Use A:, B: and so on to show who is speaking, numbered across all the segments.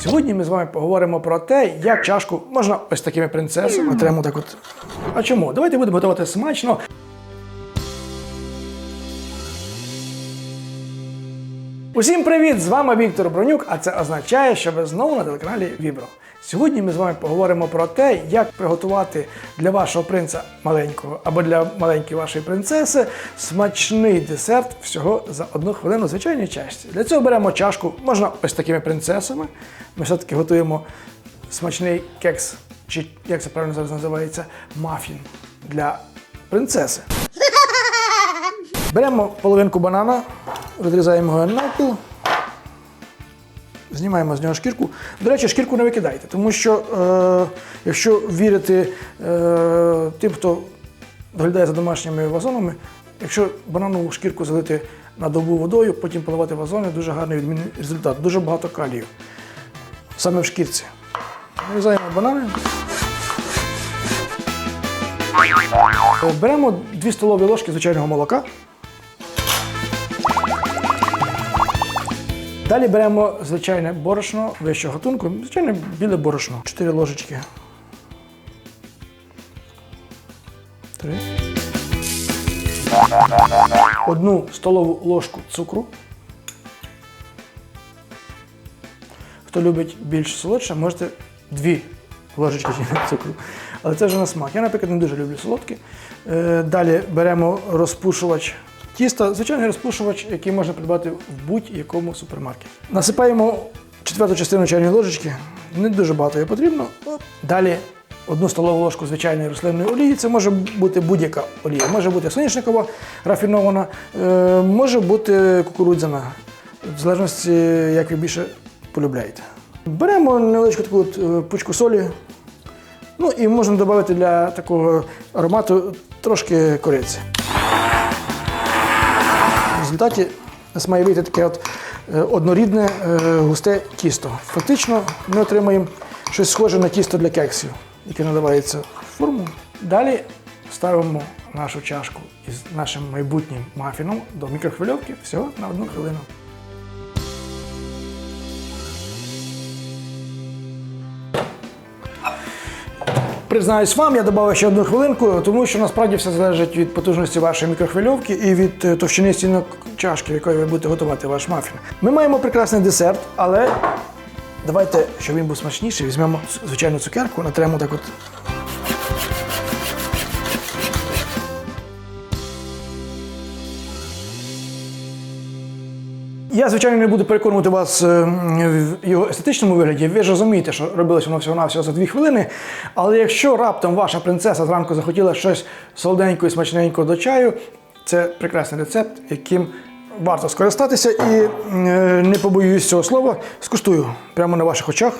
A: Сьогодні ми з вами поговоримо про те, як чашку можна ось такими принцесами. отримати. так от. А чому? Давайте будемо готувати смачно. Усім привіт! З вами Віктор Бронюк, а це означає, що ви знову на телеканалі Вібро. Сьогодні ми з вами поговоримо про те, як приготувати для вашого принца маленького або для маленької вашої принцеси смачний десерт всього за одну хвилину звичайній чашці. Для цього беремо чашку, можна ось такими принцесами. Ми все-таки готуємо смачний кекс, чи як це правильно зараз називається, мафін для принцеси. Беремо половинку банана, розрізаємо його навпіл, знімаємо з нього шкірку. До речі, шкірку не викидайте, тому що е, якщо вірити е, тим, хто доглядає за домашніми вазонами, якщо бананову шкірку залити на добу водою, потім поливати вазони, дуже гарний відмінний результат. Дуже багато калію. Саме в шкірці. Нарізаємо банани. Е, Беремо 2 столові ложки звичайного молока. Далі беремо звичайне борошно вищого гатунку, звичайне біле борошно. 4 ложечки. Три. Одну столову ложку цукру. Хто любить більш солодше, можете дві ложечки цукру. Але це вже на смак. Я, наприклад, не дуже люблю солодкі. Е, Далі беремо розпушувач тіста, звичайний розпушувач, який можна придбати в будь-якому супермаркеті. Насипаємо четверту частину чайної ложечки. Не дуже багато її потрібно. Далі одну столову ложку звичайної рослинної олії. Це може бути будь-яка олія. Може бути соняшникова рафінована, е, може бути кукурудзяна, в залежності, як ви більше полюбляєте. Беремо невеличку таку от, е, пучку солі. Ну і можна додати для такого аромату трошки кориці. Результаті має вийти таке от е, однорідне е, густе тісто. Фактично ми отримаємо щось схоже на тісто для кексів, яке наливається в форму. Далі ставимо нашу чашку із нашим майбутнім мафіном до мікрохвильовки всього на одну хвилину. Признаюсь вам, я додав ще одну хвилинку, тому що насправді все залежить від потужності вашої мікрохвильовки і від е, товщини стінок чашки, в якої ви будете готувати ваш мафін. Ми маємо прекрасний десерт, але давайте, щоб він був смачніший, візьмемо звичайну цукерку, натремо так от. Я, звичайно, не буду переконувати вас е, в його естетичному вигляді. Ви ж розумієте, що робилось воно всього навсього за дві хвилини. Але якщо раптом ваша принцеса зранку захотіла щось солоденького і смачненького до чаю, це прекрасний рецепт, яким варто скористатися і е, не побоююсь цього слова, скуштую прямо на ваших очах.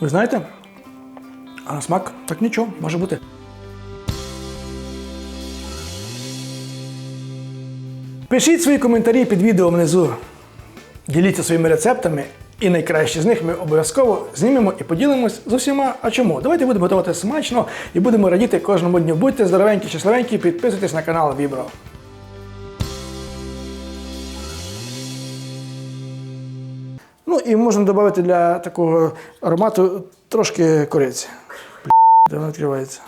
A: Ви знаєте? А на смак так нічого, може бути. Пишіть свої коментарі під відео внизу. Діліться своїми рецептами, і найкращі з них ми обов'язково знімемо і поділимось з усіма. А чому? Давайте будемо готувати смачно і будемо радіти кожному дню. Будьте здоровенькі, щасливенькі, підписуйтесь на канал Вібро. Ну і можна додати для такого аромату трошки кориці. Де вона відкривається?